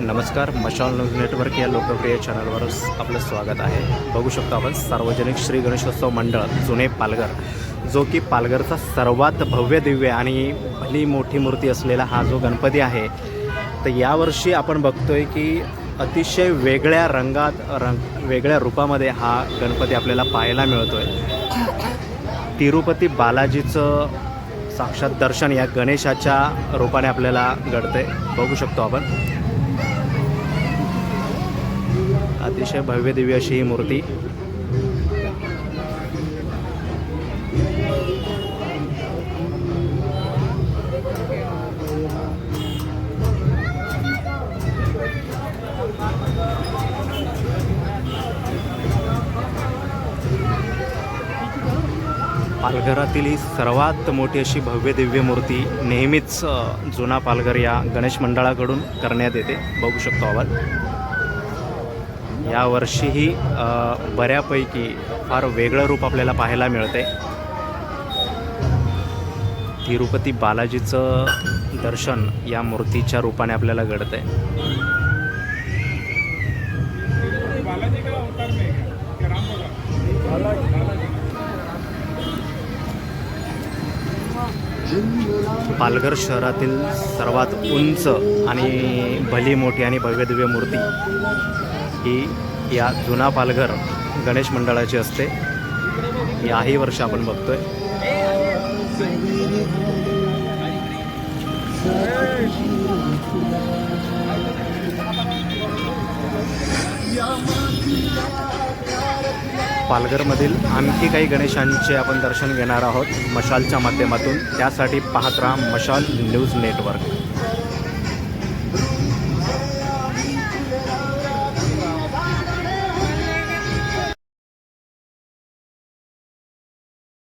नमस्कार मशाल news network या लोकप्रिय चॅनलवर आपलं स्वागत आहे. बघू शकतो आपण सार्वजनिक श्री गणेशोत्सव मंडळ जुने पालघर जो की पालघरचा सर्वात भव्य दिव्य आणि भली मोठी मूर्ती असलेला हा जो गणपती आहे तर यावर्षी आपण बघतोय की अतिशय वेगळ्या रंगात रंग वेगळ्या रूपामध्ये हा गणपती आपल्याला पाहायला मिळतोय. तिरुपती बालाजीचं साक्षात दर्शन या गणेशाच्या रूपाने आपल्याला घडते बघू शकतो आपण. अतिशय भव्य दिव्य अशी ही मूर्ती. पालघरातील ही सर्वात मोठी अशी भव्य दिव्य मूर्ती नेहमीच जुना पालघर या गणेश मंडळाकडून करण्यात येते. बघू शकतो आपण. यावर्षीही वर्षीही बऱ्यापैकी फार वेगळं रूप आपल्याला पाहायला मिळते तिरुपती बालाजीचं दर्शन या मूर्तीच्या रूपाने आपल्याला घडतंय. पालघर शहरातील सर्वात उंच आणि भली मोठी आणि भव्यदिव्य मूर्ती ही या जुना पालघर गणेश मंडळाची असते. याही वर्ष आपण बघतोय. पालघरमधील आणखी काही गणेशांचे आपण दर्शन घेणार आहोत मशालच्या माध्यमातून. त्यासाठी पाहत राहा मशाल न्यूज नेटवर्क.